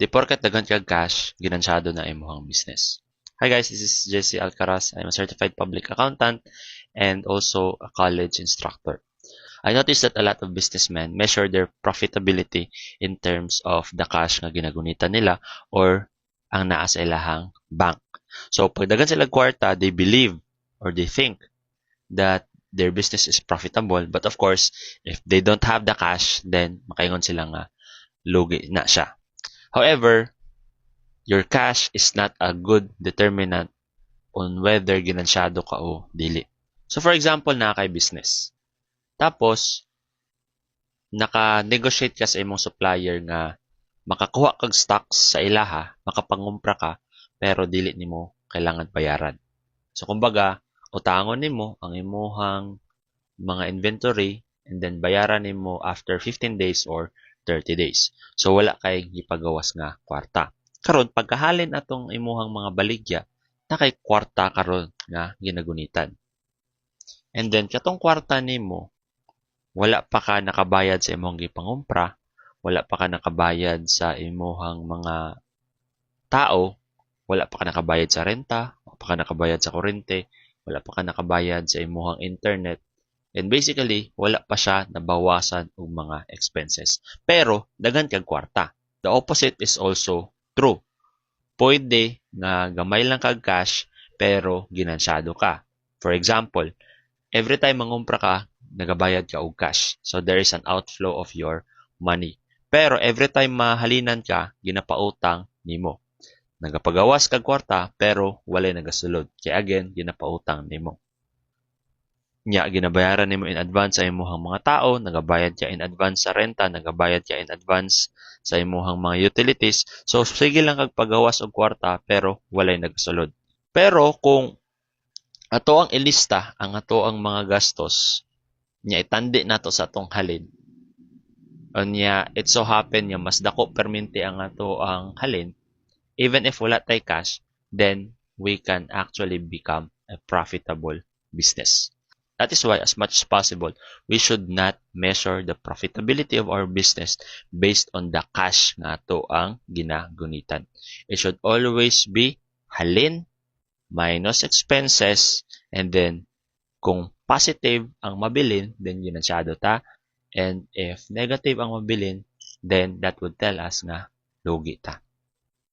Di porket daghan kag cash, ginansyado na imuhang business. Hi guys, this is Jesse Alcaraz. I'm a certified public accountant and also a college instructor. I noticed that a lot of businessmen measure their profitability in terms of the cash nga ginagunitan nila or ang naa sa ilahang bank. So, pag dagan sila kwarta, they believe or they think that their business is profitable. But of course, if they don't have the cash, then makaingon sila nga lugi na siya. However, your cash is not a good determinant on whether ginansyado ka o dili. So for example, na kay business. Tapos, naka-negotiate ka sa imong supplier nga makakuha kag stocks sa ilaha, makapangumpra ka, pero dili nimo kailangan bayaran. So kumbaga, utangon nimo ang imuhang mga inventory and then bayaran nimo after 15 days or 30 days. So wala kay gipagawas nga kwarta. Karon pagkahalin atong imuhang mga baligya, na kay kwarta karon nga ginagunitan. And then katong kwarta nimo wala pa ka nakabayad sa imong gipangumpra, wala pa ka nakabayad sa imuhang mga tao, wala pa ka nakabayad sa renta, wala pa ka nakabayad sa kuryente, wala pa ka nakabayad sa imuhang internet, And basically, wala pa siya nabawasan og mga expenses. Pero, daghan kag kwarta. The opposite is also true. Pwede nga gamay lang kag cash, pero ginansyado ka. For example, every time mangumpra ka, nagabayad ka og cash. So, there is an outflow of your money. Pero, every time mahalinan ka, ginapautang nimo. Nagapagawas kag kwarta, pero walay nagasulod. Kaya again, ginapautang nimo nya ginabayaran nimo in advance sa imuhang mga tao, nagabayad ka in advance sa renta, nagabayad ka in advance sa imuhang mga utilities. So sige lang kag pagawas og kwarta pero walay nagsulod. Pero kung ato ang ilista ang ato ang mga gastos nya itandi nato sa atong halin Unya, it so happen nga mas dako perminti ang ato ang halin, even if wala tay cash, then we can actually become a profitable business. That is why, as much as possible, we should not measure the profitability of our business based on the cash nga to ang ginagunitan. It should always be halin minus expenses and then kung positive ang mabilin, then ginansyado ta. And if negative ang mabilin, then that would tell us nga lugi ta.